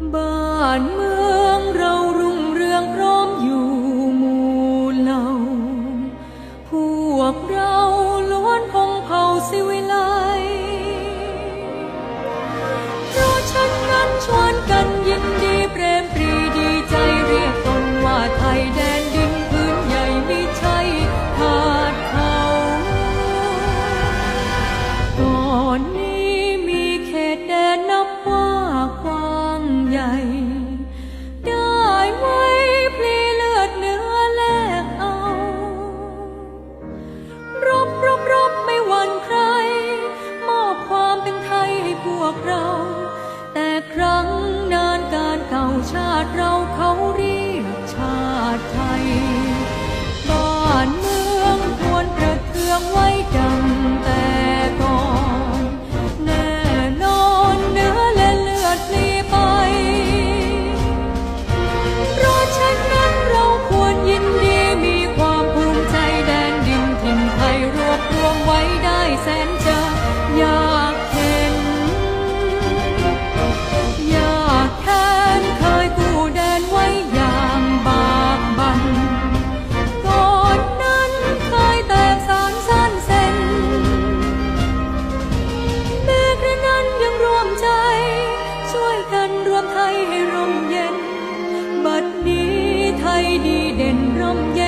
bạn mưa กเรา แต่ครั้งนานการเก่าชาติเราเขา นรวมไทยให้ร่มเย็น บัดนี้ไทยดีเด่นร่มเย็น